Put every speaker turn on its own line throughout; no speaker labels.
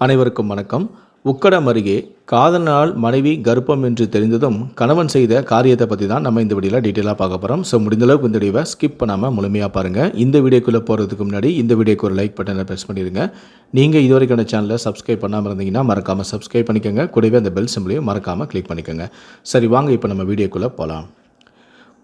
அனைவருக்கும் வணக்கம். உக்கடம் அருகே காதலனால் மனைவி கர்ப்பம் என்று தெரிந்ததும் கணவன் செய்த காரியத்தை பற்றி தான் நம்ம இந்த வீடியோவில் டீட்டெயிலாக பார்க்க போகிறோம் ஸோ முடிந்தளவுக்கு இந்த வீடியோவை ஸ்கிப் பண்ணாமல் முழுமையாக பாருங்கள் இந்த வீடியோக்குள்ளே போகிறதுக்கு முன்னாடி இந்த வீடியோக்கு ஒரு லைக் பட்டனை ப்ரெஸ் பண்ணிடுங்க நீங்கள் இதுவரைக்கான சேனலை சப்ஸ்கிரைப் பண்ணாமல் இருந்தீங்கன்னா மறக்காமல் சப்ஸ்கிரைப் பண்ணிக்கோங்க. கூடவே அந்த பெல் சிம்பிளையும் மறக்காமல் கிளிக் பண்ணிக்கோங்க. சரி வாங்க இப்போ நம்ம வீடியோக்குள்ளே போகலாம்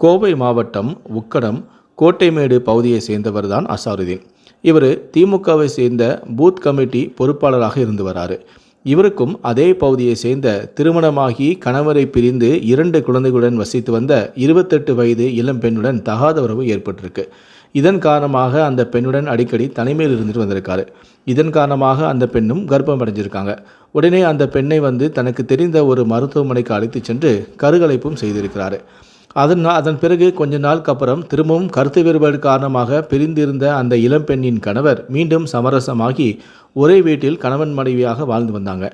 கோவை மாவட்டம் உக்கடம் கோட்டைமேடு பகுதியை சேர்ந்தவர் தான் அசாருதீன். இவர் திமுகவை சேர்ந்த பூத் கமிட்டி பொறுப்பாளராக இருந்து வராரு. இவருக்கும் அதே பகுதியை சேர்ந்த திருமணமாகி கணவரை பிரிந்து இரண்டு குழந்தைகளுடன் வசித்து வந்த இருபத்தெட்டு வயது இளம் பெண்ணுடன் தகாத உறவு ஏற்பட்டிருக்கு. இதன் காரணமாக அந்த பெண்ணுடன் அடிக்கடி தனிமையில் இருந்துட்டு வந்திருக்காரு. இதன் காரணமாக அந்த பெண்ணும் கர்ப்பம் அடைஞ்சிருக்காங்க உடனே அந்த பெண்ணை வந்து தனக்கு தெரிந்த ஒரு மருத்துவமனைக்கு அழைத்து சென்று கருகலைப்பும் செய்திருக்கிறாரு. அதன் அதன் பிறகு கொஞ்ச நாளுக்கு அப்புறம் திரும்பவும் கருத்து வேறுபாடு காரணமாக பிரிந்திருந்த அந்த இளம்பெண்ணின் கணவர் மீண்டும் சமரசமாகி ஒரே வீட்டில் கணவன் மனைவியாக வாழ்ந்து வந்தாங்க.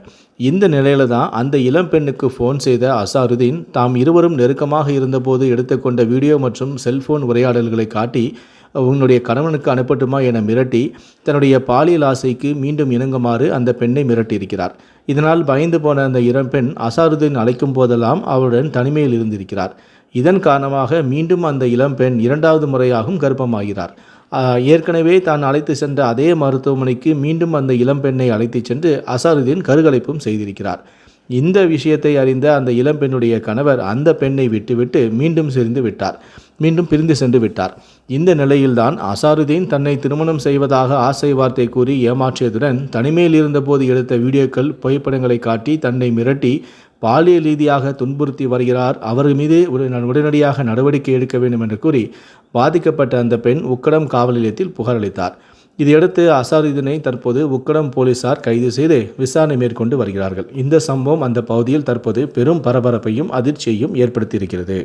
இந்த நிலையில தான் அந்த இளம்பெண்ணுக்கு ஃபோன் செய்த அசாருதீன் தாம் இருவரும் நெருக்கமாக இருந்தபோது எடுத்துக்கொண்ட வீடியோ மற்றும் செல்போன் உரையாடல்களை காட்டி உன்னுடைய கணவனுக்கு அனுப்பட்டுமா? என மிரட்டி தன்னுடைய பாலியல் ஆசைக்கு மீண்டும் இணங்குமாறு அந்த பெண்ணை மிரட்டியிருக்கிறார். இதனால் பயந்து போன அந்த இளம்பெண் அசாருதீன் அழைக்கும் போதெல்லாம் அவருடன் தனிமையில் இருந்திருக்கிறார். இதன் காரணமாக மீண்டும் அந்த இளம்பெண் இரண்டாவது முறையாகவும் கர்ப்பமாகிறார். ஏற்கனவே தான் அழைத்து சென்ற அதே மருத்துவமனைக்கு மீண்டும் அந்த இளம்பெண்ணை அழைத்து சென்று அசாருதீன் கருகலைப்பும் செய்திருக்கிறார். இந்த விஷயத்தை அறிந்த அந்த இளம்பெண்ணுடைய கணவர் அந்த பெண்ணை விட்டுவிட்டு மீண்டும் சிரிந்து விட்டார். மீண்டும் பிரிந்து சென்று விட்டார். இந்த நிலையில்தான் அசாருதீன் தன்னை திருமணம் செய்வதாக ஆசை வார்த்தை கூறி ஏமாற்றியதுடன் தனிமையில் இருந்தபோது எடுத்த வீடியோக்கள் புகைப்படங்களை காட்டி தன்னை மிரட்டி பாலியல் ரீதியாக துன்புறுத்தி வருகிறார். அவர் மீது உடனடியாக நடவடிக்கை எடுக்க வேண்டும் என்று கூறி பாதிக்கப்பட்ட அந்த பெண் உக்கடம் காவல் நிலையத்தில் புகாரளித்தார் இதையடுத்து அசாருதீனை தற்போது உக்கடம் போலீசார் கைது செய்து விசாரணை மேற்கொண்டு வருகிறார்கள். இந்த சம்பவம் அந்த பகுதியில் தற்போது பெரும் பரபரப்பையும் அதிர்ச்சியையும் ஏற்படுத்தியிருக்கிறது.